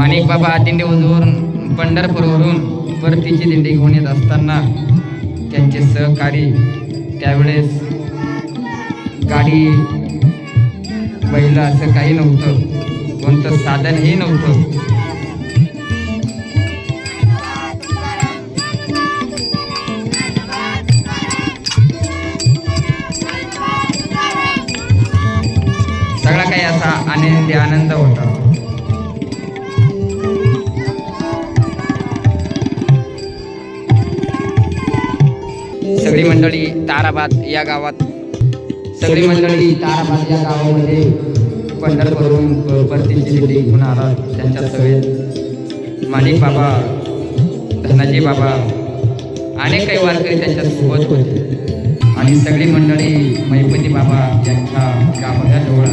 माणिक बाबा आदिंडे उजवून पंढरपूरवरून परतीची दिंडी घेऊन येत असताना त्यांचे सहकारी त्यावेळेस गाडी बैल असं काही नव्हतं. कोणतं साधनही नव्हतं. सगळा काही असा आनंदी आनंद होता. सगळी मंडळी ताराबाद या गावात. सगळी मंडळी ताराबाद या गावामध्ये पंढरपूरहून परतीची दिंडी घेऊन आला त्यांच्या सगळे माणिक बाबा धनाजी बाबा अनेक काही वारकरी त्यांच्यासोबत होते. आणि सगळी मंडळी मैपती बाबा यांच्या गावाजवळ जवळ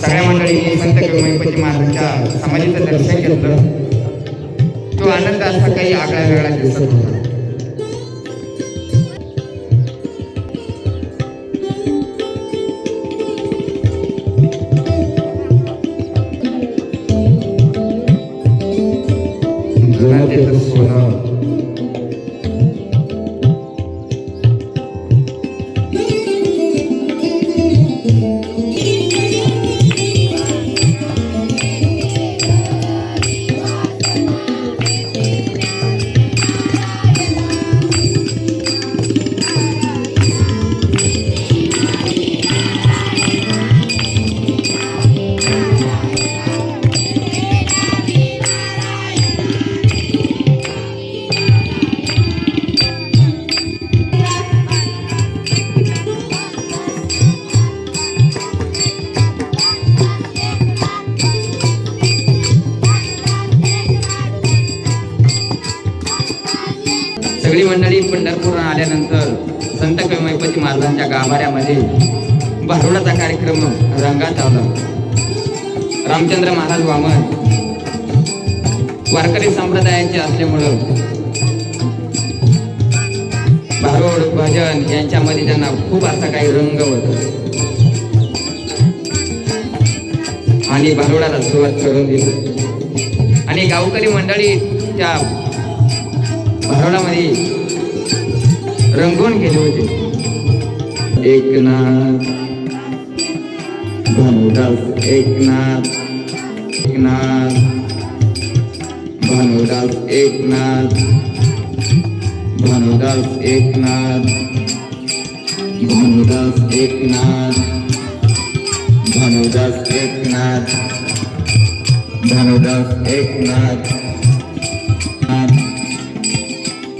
सगळ्या मंडळींनी संत मैपती महाराजांच्या समाधीचं दर्शन घेतलं. तो आनंद असा काही आगळा वेगळा दिसत होता घरात सोनं मैपती महाराजांच्या गाभाऱ्यामध्ये भारुडाचा कार्यक्रम रंगात आला रामचंद्र महाराज वामन वारकरी संप्रदायाचे असल्यामुळं भारुड भजन यांच्यामध्ये त्यांना खूप असा काही रंग होता. आणि भारुडाला सुरुवात करून दिली. आणि गावकरी मंडळी त्या भारुडामध्ये रंगवून गेले होते. एकनाथ। भानुदास एकनाथ। एकनाथ। भानुदास एकनाथ। भानुदास एकनाथ। भानुदास एकनाथ। भानुदास एकनाथ। भानुदास एकनाथ।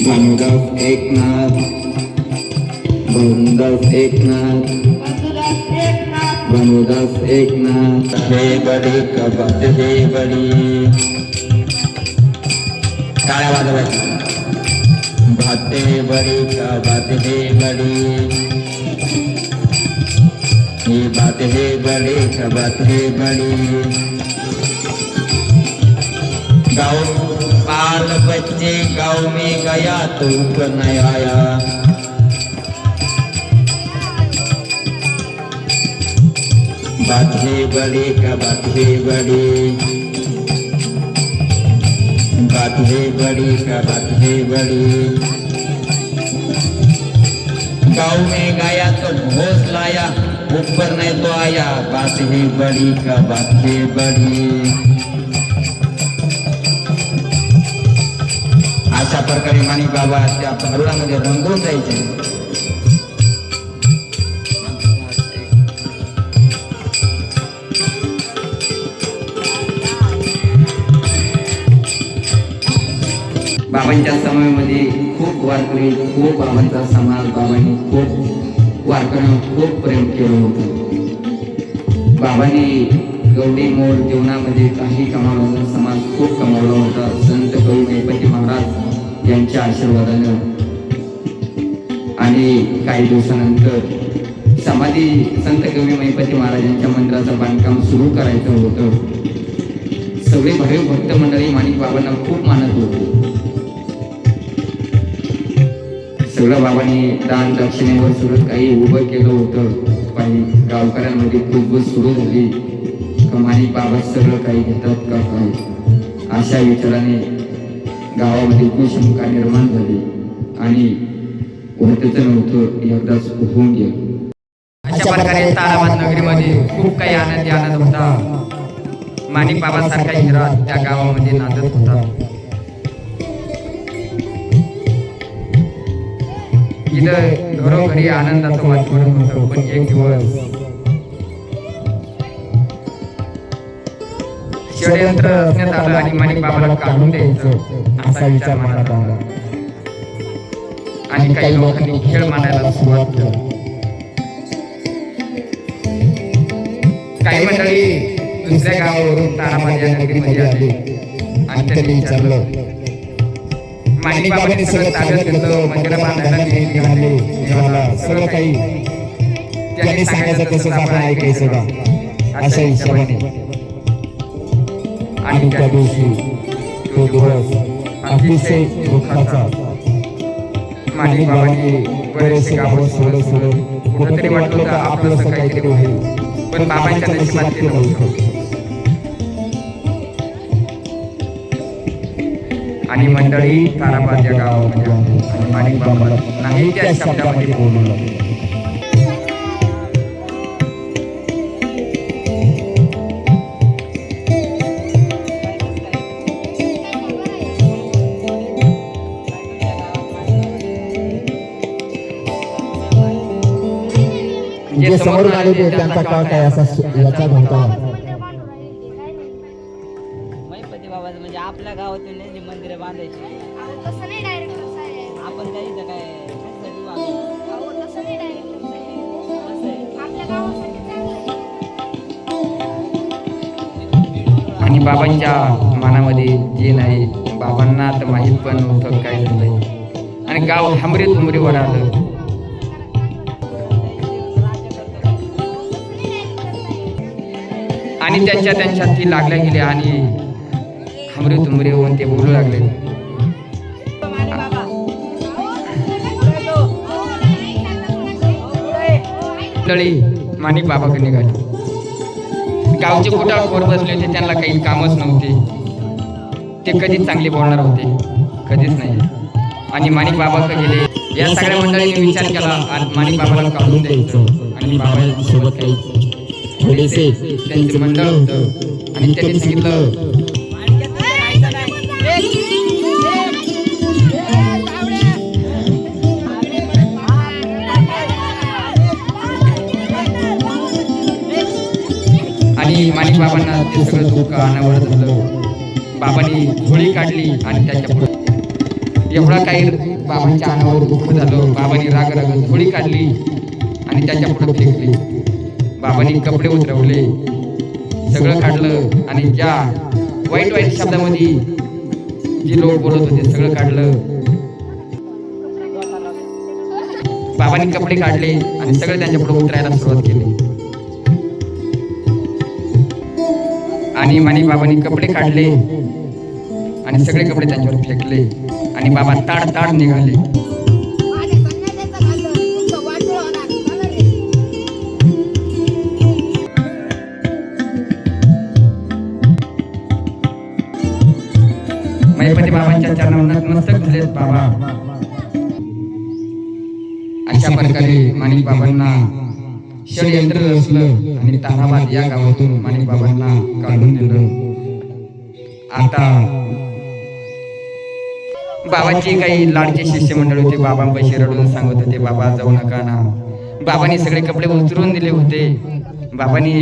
भानुदास एकनाथ। भानुदास एकनाथ। भानुदास एकनाथ। हे बडी कबत हे बडी भाते बडी का हे बडी ये बात है बड़ी का बात है बड़ी गाँव बाल बच्चे गाँव में गया तो नहीं आया। बात बड़े बड़ी का बात है बड़ी? बात बड़ी का बात है गाँव में गया तो घोष लाया ऊपर नहीं तो आया बात बड़ी का बात है बड़ी। अशा प्रकारे माणिक बाबा त्या भारुडामध्ये म्हणजे रंगून जायचे. बाबांच्या समयामध्ये खूप वारकरी खूप बाबांचा समाज बाबांनी खूप वारकऱ्यांवर खूप प्रेम केलं होतं. बाबांनी गवडी मोड जीवनामध्ये काही कमावलं समाज खूप कमावला होता. संत कवी गणपती महाराज यांच्या आशीर्वादानं. आणि काही दिवसानंतर समाधी संत कवी महिपती महाराजांच्या मंदिराचं बांधकाम सुरू करायचं होतं. सगळे भाविक भक्त मंडळी माणिक बाबांना खूप मानत होते. बाबांनी दान दक्षिणेवर सुरत काही उभं केलं होतं पण गावकऱ्यांमध्ये खूप सुरू झाली. कमानी बाबा सगळं काही घेतात का काय? अशा विचाराने गावामध्ये कुशंका निर्माण झाली आणि होतच नव्हतं एकदाच होऊन गेलं. अशा प्रकारे ताराबाद नगरीमध्ये खूप काही आनंदी आनंद होता. माणिक बाबासारखा हिरा त्या गावामध्ये नांदत होता. इथं घरोघरी आनंदाचं वातावरण होतं पण एक दिवस षडयंत्र रचण्यात आलं आणि माणिक बाबाला काढून द्यायचं असा विचार मनात आला. आणि काही लोकांनी खेळ मांडायला सुरुवात केली. काही मंडळी दुसऱ्या गावावरून ताराबाद या नगरीमध्ये आली आणि त्यांनी विचारलं माणिक बाबांनी सगळं ताब्यात घेतलं मंदिरा बांधायला निघाला सगळं काही त्यांनी सांगायचं तसंच आपण ऐकायचं का अशा हिशोबाने. आणि त्या दिवशी तो दिवस अतिशय दुःखाचा. माणिक बाबांनी बरेचसे गावं सोडत सोडत कुठंतरी वाटलं होतं आपलं काहीतरी होईल. पण बाबांच्या नशिबात ते नव्हतं. आणि मंडळी ताराबाद या गावामध्ये आणि माणिक बाबाला नाही त्या शब्दामध्ये बोलवलं जे समोरून आले त्यांचा काळ काय असा याचा नव्हता म्हणजे आपल्या गावातून की बाबांच्या मनामध्ये जे नाही बाबांना तर माहीत पण नव्हतं काय झालंय आणि गाव हमरे तुमरीवर आलं आणि त्यांच्या त्यांच्यात ती लागल्या गेल्या आणि हमरे तुमरे होऊन ते बोलू लागले. तळी माणिक बाबाकडे निघाले. गावचे कुठं खोर बसले होते त्यांना काही कामच नव्हते. ते कधीच चांगले बोलणार होते. कधीच नाही. आणि माणिक बाबा गेले. या सगळ्या मंडळीने विचार केला आणि माणिक बाबाला काढून द्यायचं. आणि बाबासोबत काही थोडेसे त्यांचे मंडळ होतं. आणि त्यांनी सांगितलं आणि माणिक बाबांना ते सगळं दुःख अनावर झालं. बाबांनी झोळी काढली आणि त्याच्या पुढे एवढा काही बाबांच्या अनावर दुःख झालं. बाबांनी राग राग झोळी काढली आणि त्याच्या पुढे फेकली. बाबांनी कपडे उतरवले. सगळं काढलं आणि ज्या वाईट वाईट शब्दामध्ये जे लोक बोलत होते सगळं काढलं. बाबांनी कपडे काढले आणि सगळे त्यांच्या पुढे उतरायला सुरुवात केली. आणि माणिक बाबांनी कपडे काढले. आणि सगळे कपडे त्यांच्यावर फेकले. आणि बाबा ताड ताड निघाले. महिपती बाबांच्या चरणावर नतमस्तक झालेत बाबा. अशा प्रकारे माणिक बाबांना षडयंत्र रचलं. आणि ताराबाद या गावातून माणिक बाबांना काढून दिलं आता बाबांची काही लाडके शिष्यमंडळ होते बाबांपाशी रडून सांगत होते बाबा जाऊ नका ना. बाबांनी सगळे कपडे उतरून दिले होते. बाबांनी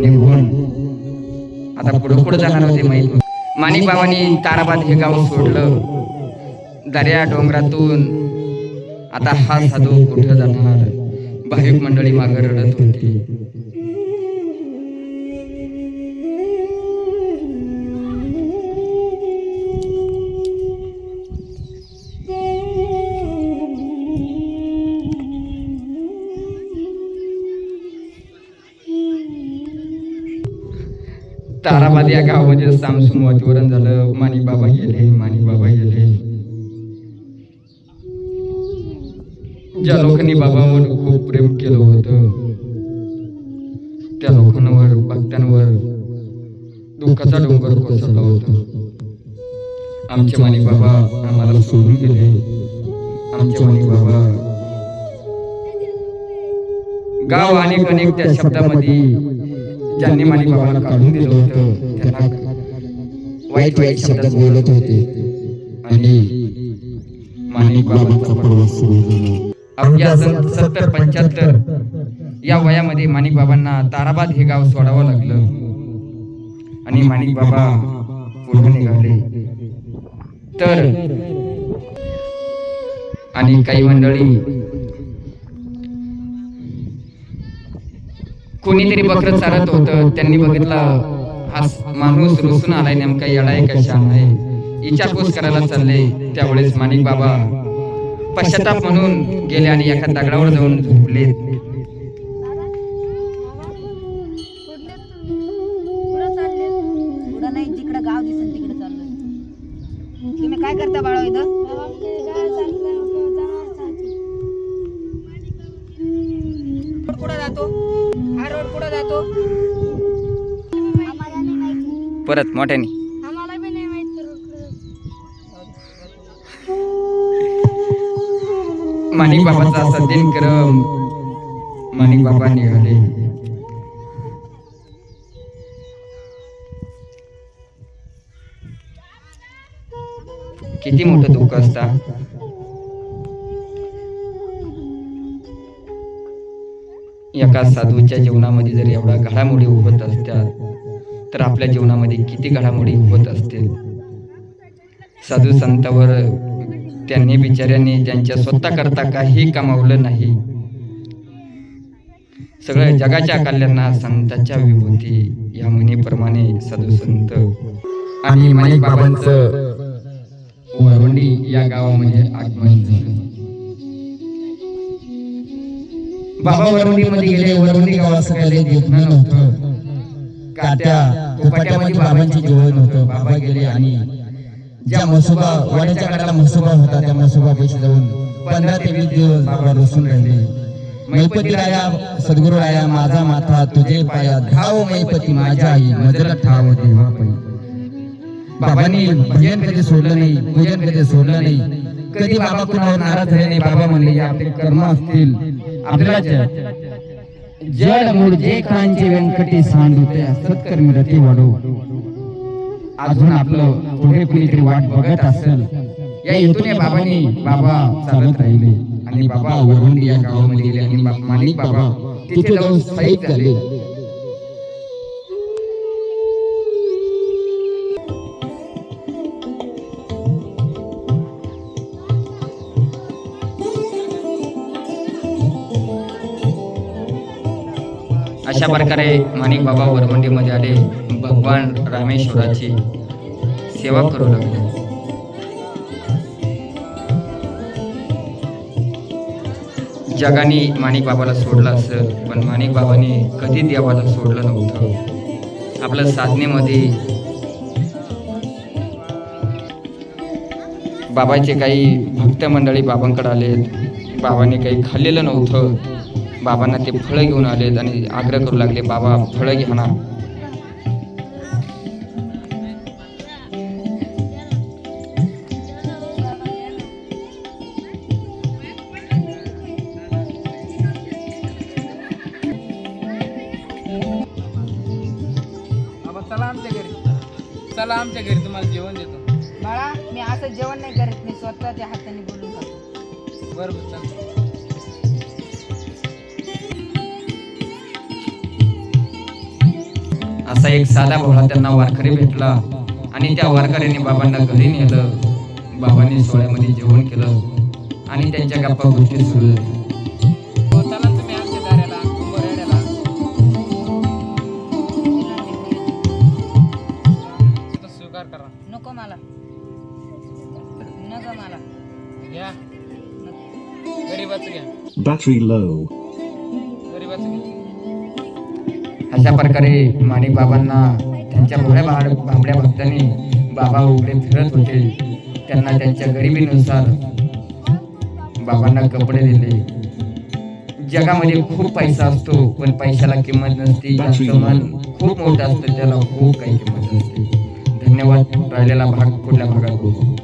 निघून आता पुढे पुढे जाणार होते माहीत. माणिक बाबांनी ताराबाद हे गाव सोडलं. दर्या डोंगरातून. आता हा साधू कुठं जाणार? भाविक मंडळी मागे रडत होती. ताराबाद या गावामध्ये सामसुम वातावरण झालं. माणिक बाबा गेले माणिक बाबा ज्या लोकांनी बाबावर खूप प्रेम केलं होतं त्या लोकांवर भक्तांवर दुःखाचा डोंगर कोसळला होता. आमचे माने बाबा आम्हाला सोडून गेले. आमचे माणिक बाबा गाव अनेक अनेक त्या शब्दामध्ये ज्यांनी माने बाबाला काढून दिलं होतं त्यांना वाईट वाईट शब्दात बोलत होते. आणि माने बाबांचा प्रवास सुरू झाला. अवघ्या सत्तर पंच्याहत्तर या वयामध्ये माणिक बाबांना ताराबाद हे गाव सोडावं लागलं. आणि माणिक बाबा पुढे निघाले. तर आणि काही मंडळी कोणीतरी बकर चालत होतं त्यांनी बघितलं हा माणूस रुसून आलाय नेमका येडाय का शान आहे विचारपूस करायला चालले त्यावेळेस माणिक बाबा पश्चाताप म्हणून गेले आणि एका दगडावर जाऊन झोपले. पुढं नाही जिकडं गाव दिसेल तिकडे चाललोय. तुम्ही काय करता बाळा इथं? रोड कुठं जातो? हा रोड कुठं जातो? परत मोठ्याने. माणिक बाबाचा असा दिनक्रम माणिक बाबा निघाले. किती मोठं दुःख असता? एका साधूच्या जीवनामध्ये जर एवढा घडामोडी होत असत्या तर आपल्या जीवनामध्ये किती घडामोडी होत असतील? साधू संतावर त्यांनी बिचाऱ्यांनी त्यांच्या स्वतः करता काही कमावलं नाही. सगळं जगाच्या कल्याणा संतांच्या विभूती या म्हणीप्रमाणे साधू संत आणि माणिक बाबांचं वरवंडी या गावामध्ये आगमन झालं. बाबा वरवंडी मध्ये गेले वरवंडी काही लय देखणं नव्हतं. काट्या कोपाट्यामध्ये बाबांचे जेवण होतं. बाबा गेले आणि ज्या मसोबा वाड्याच्या काळाला मसोबा होता त्या मसोबा पैसे जाऊन पंधरा ते वीस दिवस बाबा बसून राहिले. मैपती राया सद्गुरु राया माझा माथा तुझे पाया धाव मैपती माझ्या आई मजल ठाव देवा पै. बाबांनी भजन कधी सोडलं नाही पूजन कधी सोडलं नाही. कधी बाबा कुणावर नाराज झाले नाही बाबा म्हणले "हे आपले कर्म असतील. आपल्याला जड मूळ जे कांचे व्यंकटी सांडू त्या सत्कर्मी रती वाढू अजून आपलं पुढे कुणीतरी वाट बघत असेल या हेतूने बाबांनी बाबा चालत राहिले. आणि बाबा वरून या गावामध्ये गेले आणि माणिक बाबा तिथे जाऊन स्थायिक झाले. अशा प्रकारे माणिक बाबा वरमंडीमध्ये आले. भगवान रामेश्वराची सेवा करू लागले. जगाने माणिक बाबाला सोडलं असेल पण माणिक बाबाने कधी देवाला सोडलं नव्हतं. आपल्या साधनेमध्ये बाबाचे काही भक्त मंडळी बाबांकडे आलेत. बाबांनी काही खाल्लेलं नव्हतं. बाबांना ते फळं घेऊन आलेत आणि आग्रह करू लागले बाबा फळं घ्या ना असा एक साधा भोळा त्यांना वारकरी भेटला. आणि त्या वारकऱ्यांनी बाबांना घरी नेलं. बाबांनी सोहळ्यामध्ये जेवण केलं. आणि त्यांच्या गप्पा गोष्टी सुरू झाल्या. नको मला. नको मला. घ्या गरीबाचं घ्या. Battery low. अशा प्रकारे माणिक बाबांना त्यांच्या भोळ्या भाड भांबड्या भक्तांनी बाबा उघडे फिरत होते. त्यांना त्यांच्या गरिबीनुसार बाबांना कपडे दिले. जगामध्ये खूप पैसा असतो पण पैशाला किंमत नसते. ज्याचं मन खूप मोठं असतं त्याला खूप काही किंमत नसते. धन्यवाद. राहिलेला भाग कुठल्या भागात बघू